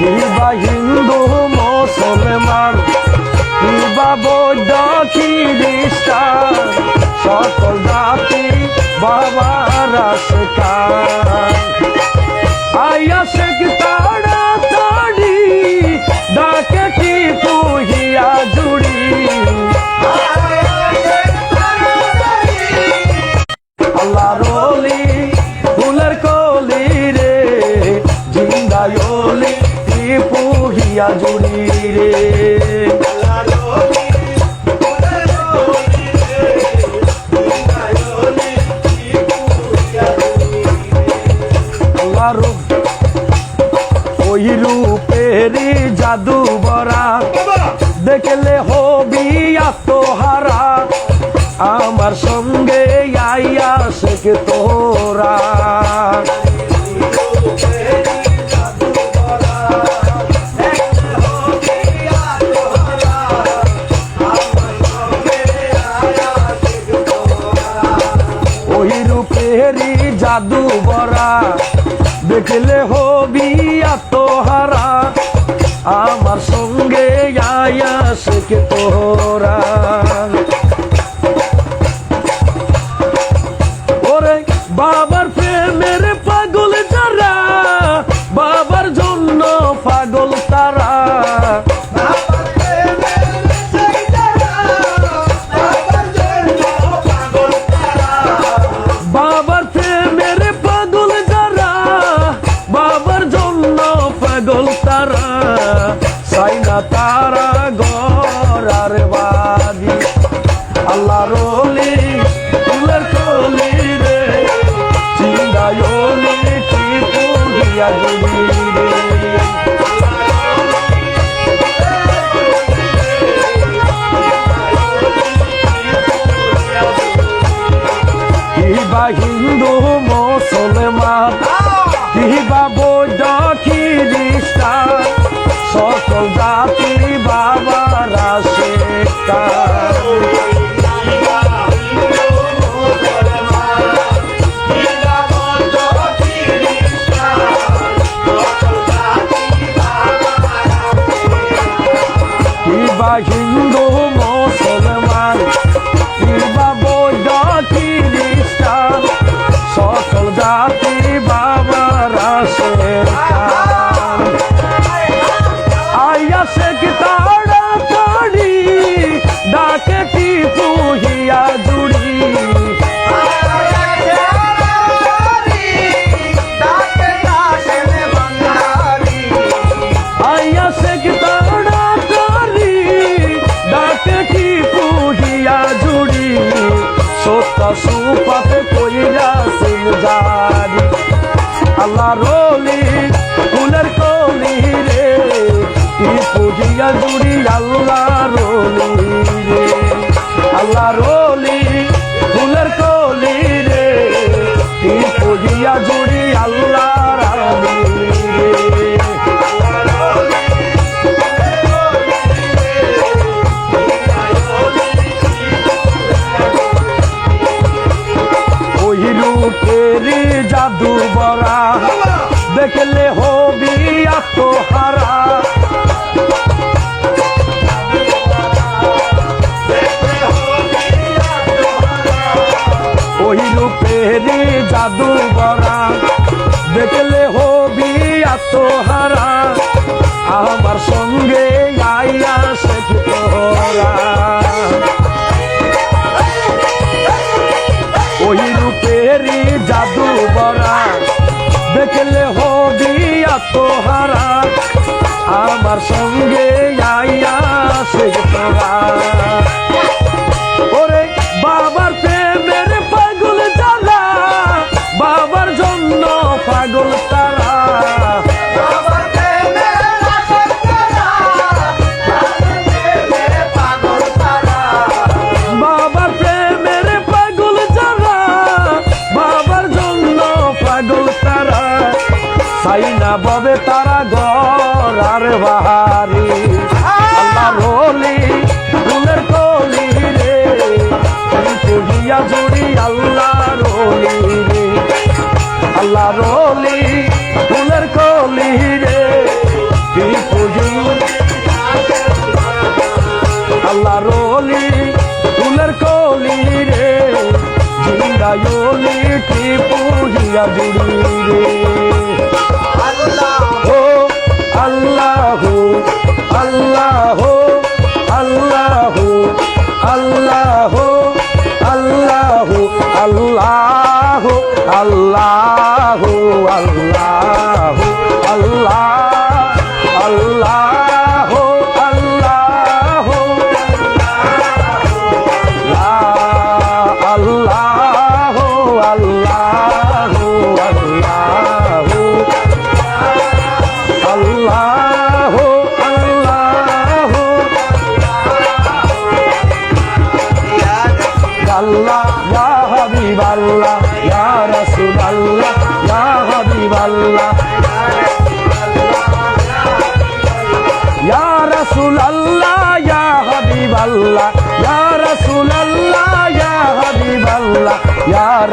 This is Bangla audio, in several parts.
কিবা হিন্দু মুসলমান কিবা বৌদ্ধ খ্রিস্টান সকল জাতি বাবার দিয়া জুড়ি রে। ওই রূপেরি জাদু বরা দেখলে হবি আত্মহারা। আমার সঙ্গে আইয়া শেখ তোরা। জাদু বরা দেখলে হবি আত্মহারা। আমার সঙ্গে আয়া শেখে তোরা। あ。যাবি রে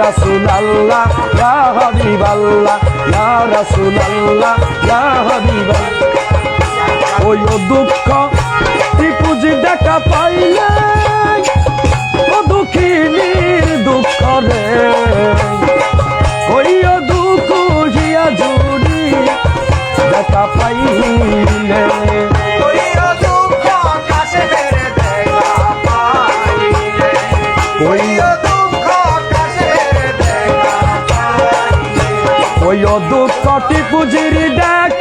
রাসুলাল্লাহ, ইয়া হাবিবাল্লাহ, ইয়া রাসুলাল্লাহ, ইয়া হাবিবাল্লাহ। ওই দুঃখ ত্রিপুজি দেখা পাইলে ও দুঃখিনীর দুঃখ রে ওই দুঃখ জিয়া জুড়ি দেখা পাইলে সৈয়দ কাটি পুজির ডাক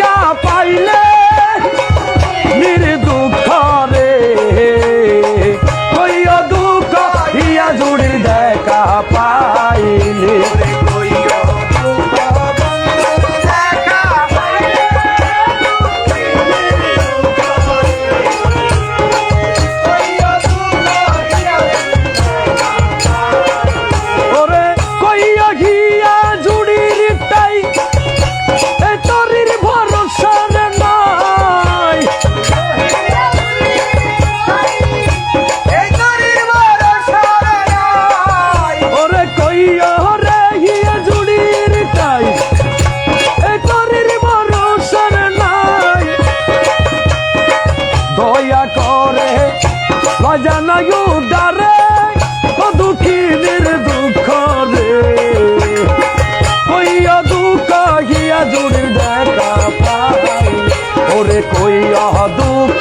হইয়া দুঃখ।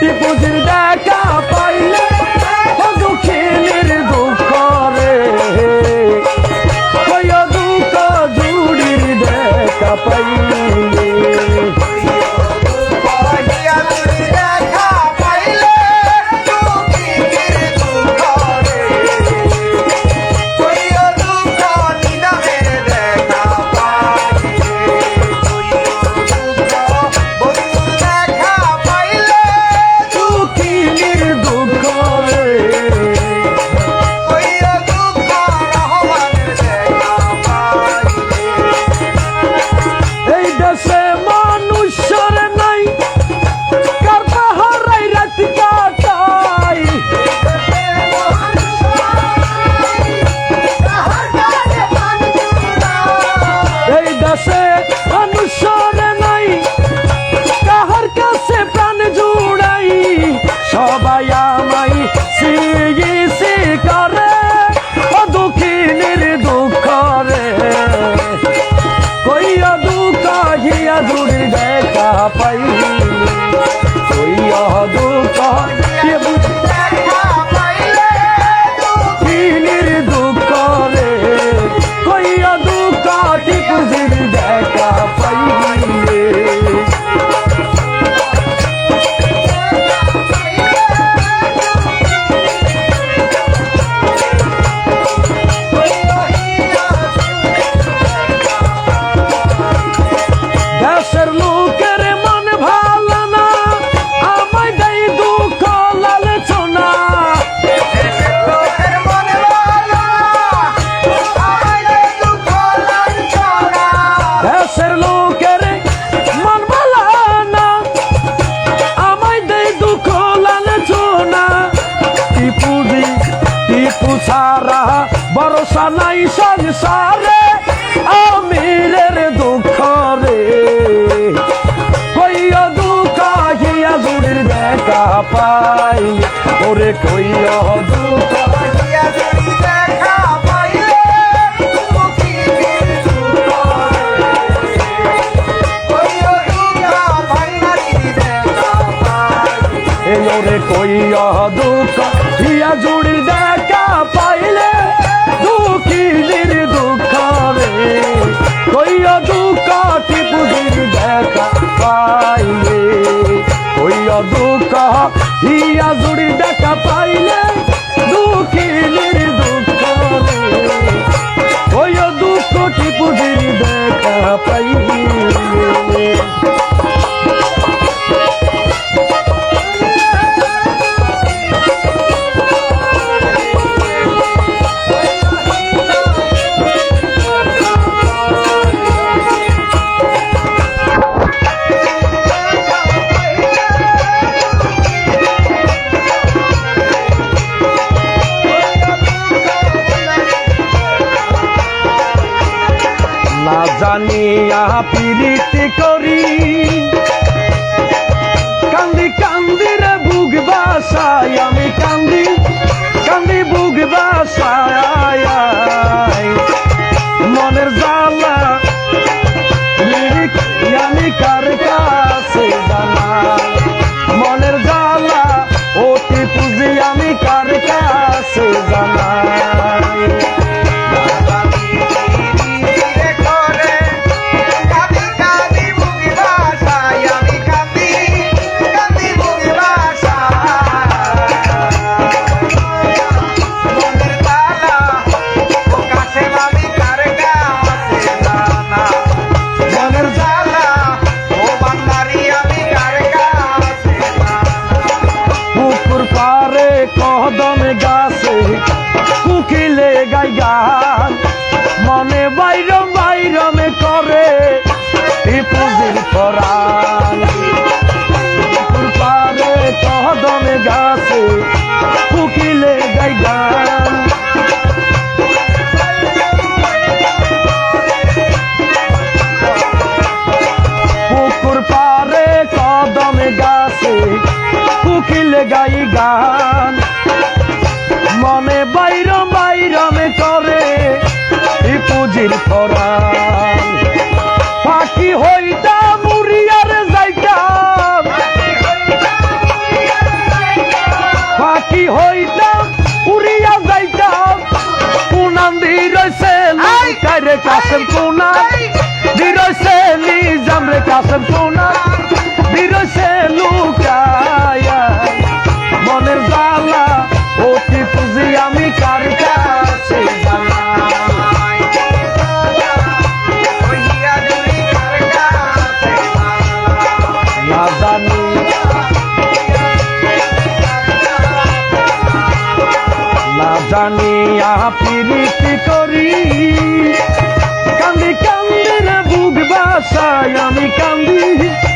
টিপুজির দেখা হিয়া জুড়ির দেখা পাইলে দুঃখীদের দুঃখ ওই দুঃখ টিপুজির দেখা পাইলে। জানিয়া পিরিতি করি। কান্দি কান্দিরে বুক বাসায় কাসেম কুনান দিরইছে নিজাম রে কাসেম কুনান দিরইছে লুকায়া। মনের জালা অতি পুজি আমি কার কাছে জানি। না জানিয়া পিরিতি করি। আমি কান্দি।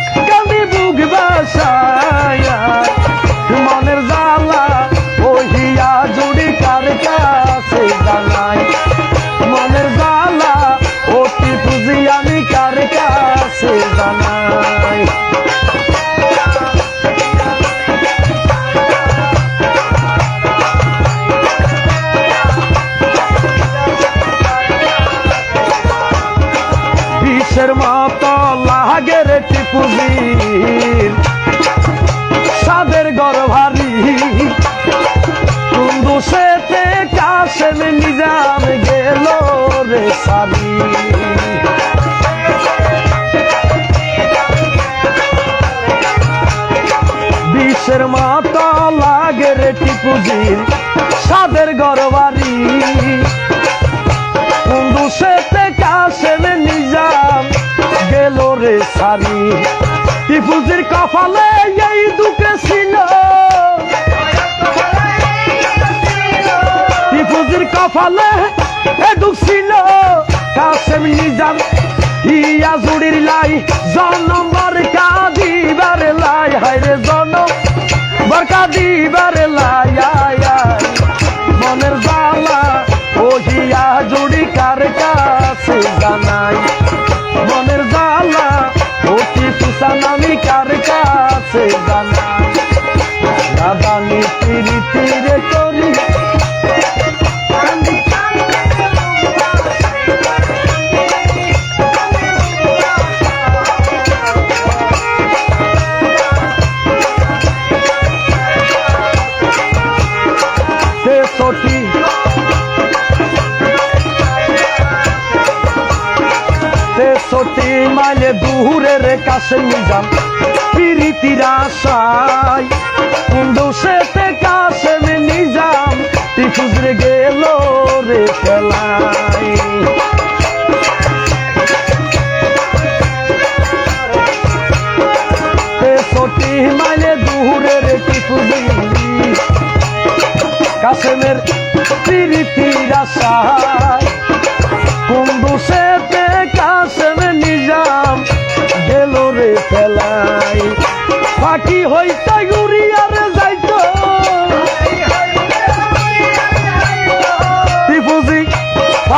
রে টিপুজির সাদের গর্ভারি, কুন্দু সেতে কাশেম নিজাম গেল রে সারি। বিষের মতো লাগে রে টিপুজির সাদের গর্ভারি। সারি টিপুজির কপালে এই দুঃখে ছিল। টিপুজির কপালে এ দুঃখ ছিল। কাশেম নিজাম, ইয়া জুড়ির লাই, জনম বরকা দিবার লাই। হায়রে জনম বরকা দিবার লাই। আয় আয়। মনের জালা ওহিয়া জুড়ি কার কাছে জানাই। মনের তুষান আমি দূরের যান প্রীতির আশায়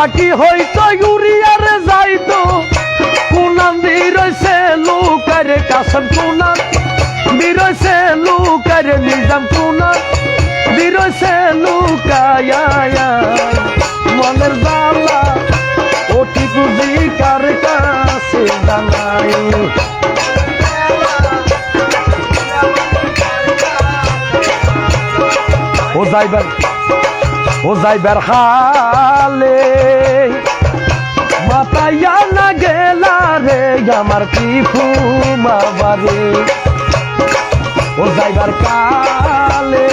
ফাঁকি হইতে গুড়িয়ার যাইতো কুনাম দিরছে লুকার কাসম কুনাম দিরছে লুকার নিজাম কুনাম দিরছে লুকায়া মনের জালা ও টিপুজি কার কাছে জানাই ও যাইবার। ও যাইবার হালে মাতাইয়া না গেলা রে, আমার টিপু মাবারে ও যাইবার কালে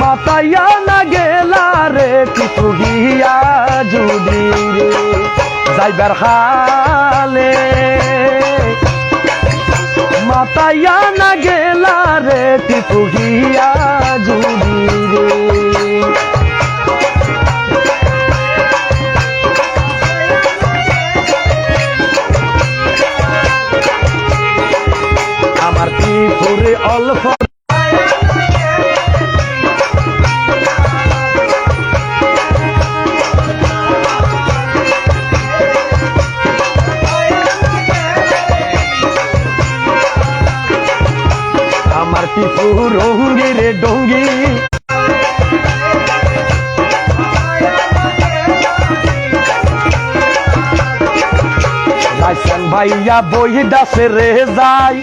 মাতাইয়া না গেলা রে টিপু গিয়া জুদি রে। যাইবার হালে মাতাইয়া না গেলা রে টিপু গিয়া জুদি রে। ত্রিপুরে অল্প আমার টিপু রঙ্গি রে ডঙ্গি ভাইয়া বই দাসে রে যায়